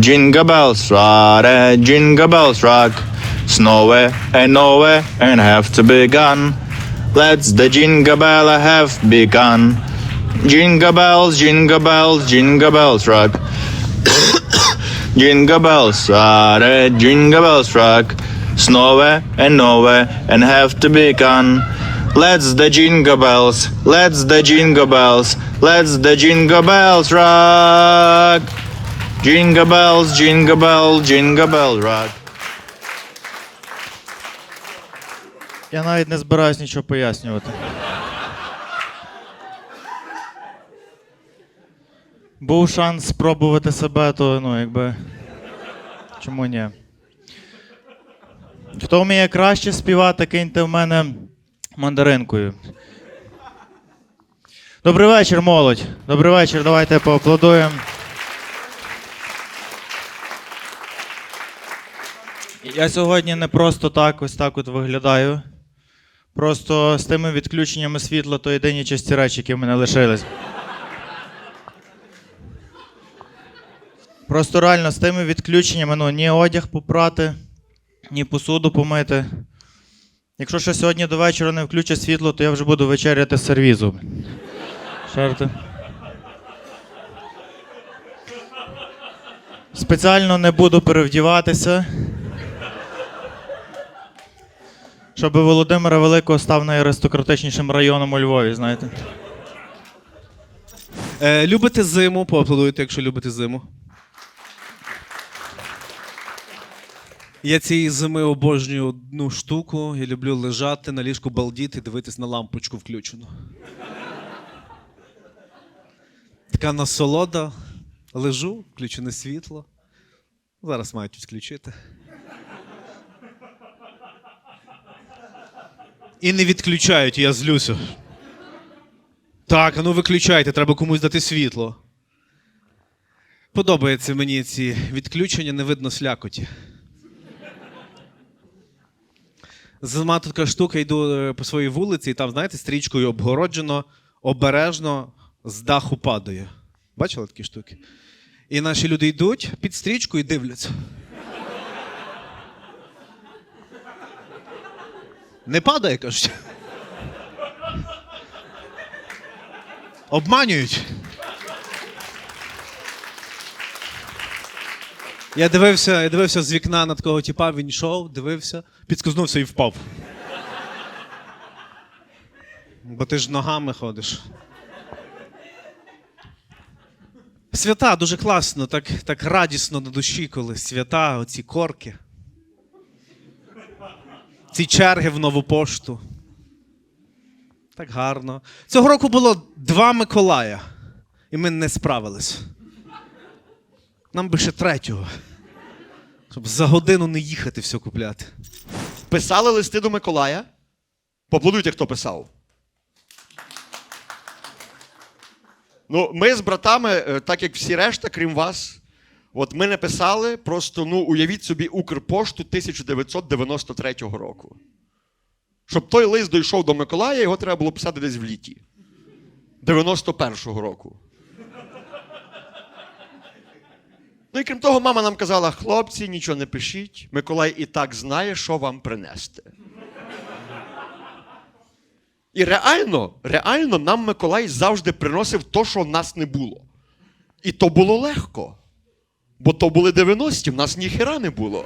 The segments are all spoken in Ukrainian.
Jingle bells rock, eh, jingle bells rock. Snowy and eh, eh, nowhere eh, and have to begun. Let's the jingle bell have begun. Jingle bells, jingle bells, jingle bells rock. jingle bells rock, eh, jingle bells rock. Snowy and nowhere and have to begun. Let's the jingle bells, let's the jingle bells, let's the jingle bells rock. Jingle bells, jingle bell, jingle bell rock. Я навіть не збираюсь нічого пояснювати. Був шанс спробувати себе, то ну, якби. Чому ні? Хто вміє краще співати, киньте в мене мандаринкою. Добрий вечір, молодь. Добрий вечір, давайте поаплодуємо. Я сьогодні не просто так ось так от виглядаю. Просто з тими відключеннями світла то єдині чисті речі, які в мене лишились. Просто реально з тими відключеннями ну, ні одяг попрати, ні посуду помити. Якщо ще сьогодні до вечора не включать світло, то я вже буду вечеряти з сервізу. Шарите? Спеціально не буду перевдіватися. Щоб Володимира Великого став найаристократичнішим районом у Львові, знаєте. Е, любите зиму? Поаплодуйте, якщо любите зиму. Я цієї зими обожнюю одну штуку. Я люблю лежати на ліжку балдіти дивитись на лампочку включену. Така насолода. Лежу, включене світло. Зараз мають відключити. І не відключають, я злюся. Так, ну виключайте, треба комусь дати світло. Подобається мені ці відключення, не видно слякоті. Зима тут така штука, йду е, по своїй вулиці, і там, знаєте, стрічкою обгороджено, обережно з даху падає. Бачили такі штуки? І наші люди йдуть під стрічку і дивляться. Не падає, кажуть. Обманюють. Я дивився, я дивився з вікна на такого типа, він йшов, дивився, підскознувся і впав. Бо ти ж ногами ходиш. Свята дуже класно, так, так радісно на душі, коли свята, оці корки. Ці черги в нову пошту. Так гарно. Цього року було два Миколая, і ми не справились. Нам би ще третього. Щоб за годину не їхати все купляти. Писали листи до Миколая. Поаплодуйте, хто писав. Ну, ми з братами, е, так як всі решта, крім вас, от ми не писали, просто ну, уявіть собі Укрпошту 1993 року. Щоб той лист дійшов до Миколая, його треба було писати десь в літі. 91-го року. Ну і крім того, мама нам казала: хлопці, нічого не пишіть. Миколай і так знає, що вам принести. І реально, реально нам Миколай завжди приносив то, що в нас не було. І то було легко. Бо то були 90-ті, в нас ніхера не було.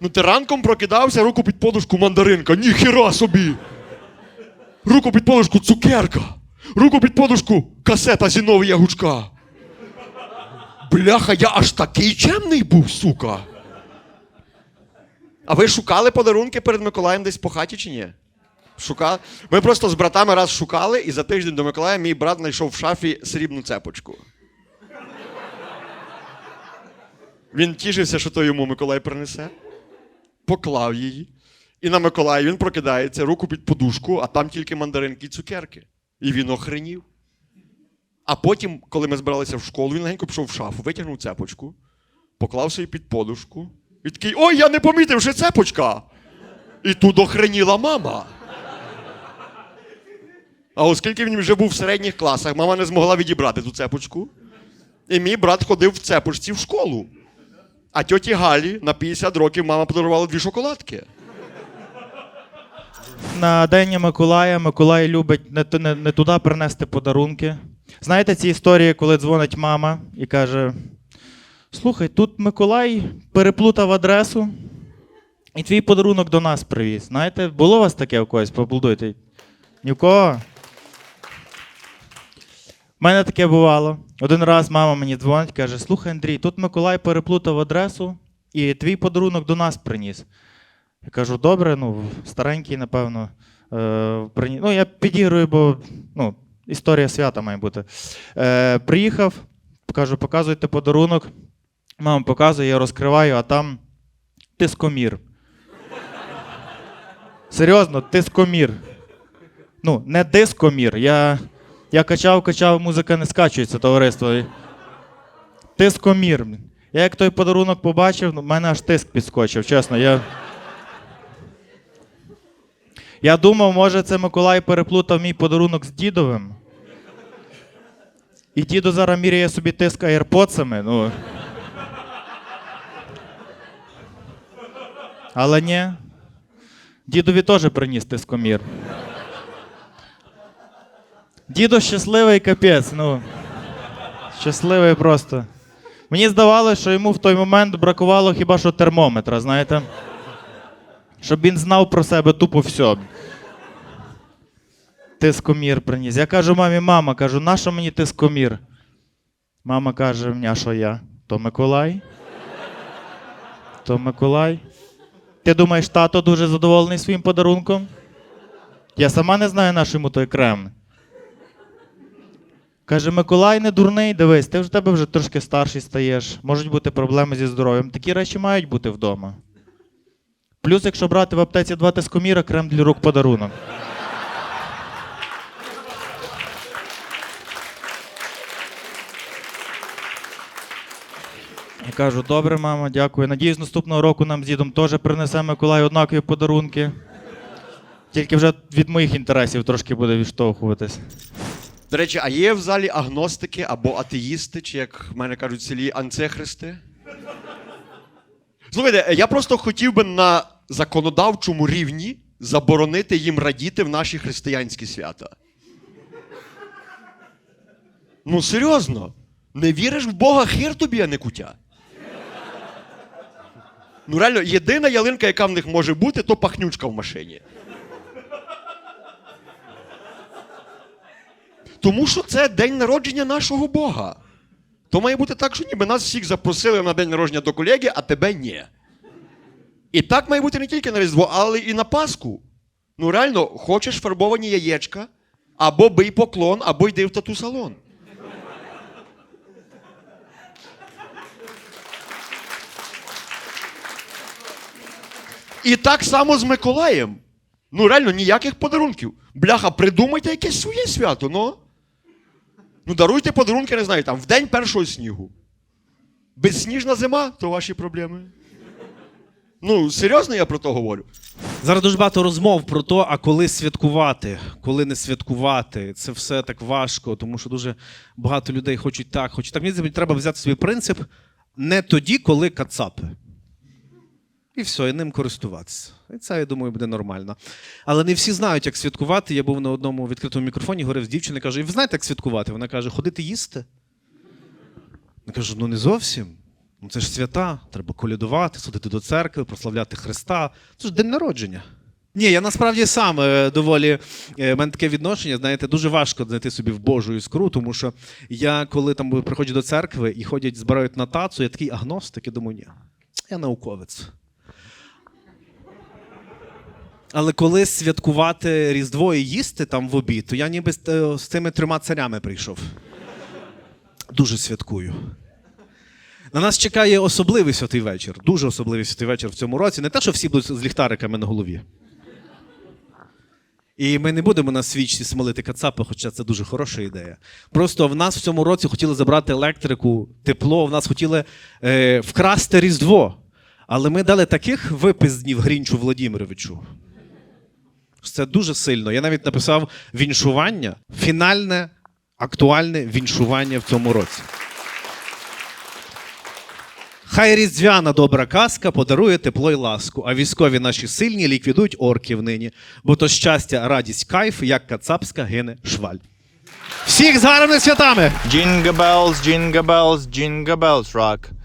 Ну, ти ранком прокидався, руку під подушку мандаринка. Ніхера собі. Руку під подушку цукерка. Руку під подушку касета Зіновія Гучка. Бляха, я аж такий чемний був, сука. А ви шукали подарунки перед Миколаєм десь по хаті чи ні? Шукали? Ми просто з братами раз шукали, і за тиждень до Миколая мій брат знайшов в шафі срібну цепочку. Він тішився, що то йому Миколай принесе, поклав її. І на Миколая він прокидається, руку під подушку, а там тільки мандаринки і цукерки. І він охренів. А потім, коли ми збиралися в школу, він легенько пішов в шафу, витягнув цепочку, поклав собі під подушку. І такий, ой, я не помітив, що цепочка. І тут охреніла мама. А оскільки він вже був в середніх класах, мама не змогла відібрати ту цепочку. І мій брат ходив в цепочці в школу. А тьоті Галі на 50 років мама подарувала дві шоколадки. На День Миколая Миколай любить не, не, не туди принести подарунки. Знаєте ці історії, коли дзвонить мама і каже: Слухай, тут Миколай переплутав адресу і твій подарунок до нас привіз. Знаєте, було у вас таке у когось? Поаплодуйте. Ні в кого? У мене таке бувало. Один раз мама мені дзвонить, каже: Слухай, Андрій, тут Миколай переплутав адресу і твій подарунок до нас приніс. Я кажу, добре, ну, старенький, напевно. Е. Ну, я підігрую, бо ну, історія свята має бути. Е, приїхав, кажу, показуйте подарунок. Мама показує, я розкриваю, а там тискомір. Серйозно, тискомір. Ну, не дискомір. Я, я качав, качав, музика не скачується, товариство. Тискомір. Я як той подарунок побачив, ну, в мене аж тиск підскочив, чесно. Я... Я думав, може, це Миколай переплутав мій подарунок з дідовим. І дідо зараз міряє собі тиск аєрпоцами. Ну. Але ні. Дідові теж приніс тискомір. Дідо щасливий капець, ну. Щасливий просто. Мені здавалося, що йому в той момент бракувало хіба що термометра, знаєте? Щоб він знав про себе тупо все. Тискомір приніс. Я кажу мамі, мама, кажу, нащо мені тискомір? Мама каже мені, що я? То Миколай? То Миколай? Ти думаєш, тато дуже задоволений своїм подарунком? Я сама не знаю, на що йому той крем. Каже, Миколай не дурний, дивись, ти в тебе вже трошки старший стаєш, можуть бути проблеми зі здоров'ям. Такі речі мають бути вдома. Плюс, якщо брати в аптеці два тискоміра, крем для рук подарунок. Я кажу, добре, мама, дякую. Надіюсь, наступного року нам з дідом теж принесе Миколай однакові подарунки. Тільки вже від моїх інтересів трошки буде відштовхуватись. До речі, а є в залі агностики або атеїсти, чи як в мене кажуть в селі анцехристи? Слухайте, я просто хотів би на законодавчому рівні заборонити їм радіти в наші християнські свята. Ну, серйозно, не віриш в Бога, хір тобі, а не кутя. Ну, реально, єдина ялинка, яка в них може бути, то пахнючка в машині. Тому що це день народження нашого Бога. То має бути так, що ніби нас всіх запросили на день народження до колеги, а тебе ні. І так має бути не тільки на Різдво, але і на Пасху. Ну реально, хочеш фарбовані яєчка, або бий поклон, або йди в тату-салон. І так само з Миколаєм. Ну, реально, ніяких подарунків. Бляха, придумайте якесь своє свято, ну. Ну, даруйте подарунки, не знаю, там, в день першого снігу. Безсніжна зима то ваші проблеми. Ну, серйозно я про то говорю. Зараз дуже багато розмов про те, а коли святкувати, коли не святкувати. Це все так важко, тому що дуже багато людей хочуть так, хочуть так. Мені треба взяти свій принцип не тоді, коли кацапи. І все, і ним користуватися. І це, я думаю, буде нормально. Але не всі знають, як святкувати. Я був на одному відкритому мікрофоні, говорив з дівчиною, каже: і ви знаєте, як святкувати? Вона каже, ходити їсти. Я кажу, ну не зовсім. Ну це ж свята, треба колядувати, сходити до церкви, прославляти Христа. Це ж день народження. Ні, я насправді сам е, доволі е, в мене таке відношення, знаєте, дуже важко знайти собі в Божу іскру, тому що я, коли там приходжу до церкви і ходять, збирають на тацу, я такий агностик, і думаю, ні, я науковець. Але коли святкувати Різдво і їсти там в обід, то я ніби з, е, цими трьома царями прийшов. Дуже святкую. На нас чекає особливий святий вечір. Дуже особливий святий вечір в цьому році. Не те, що всі будуть з ліхтариками на голові. І ми не будемо на свічці смолити кацапи, хоча це дуже хороша ідея. Просто в нас в цьому році хотіли забрати електрику, тепло, в нас хотіли е, вкрасти Різдво. Але ми дали таких випизднів Грінчу Владимировичу. Це дуже сильно. Я навіть написав віншування, фінальне, актуальне віншування в цьому році. Хай різдвяна добра казка подарує тепло й ласку, а військові наші сильні ліквідують орків нині, бо то щастя, радість, кайф, як кацапська гине шваль. Всіх з гарними святами! Jingle bells, jingle rock.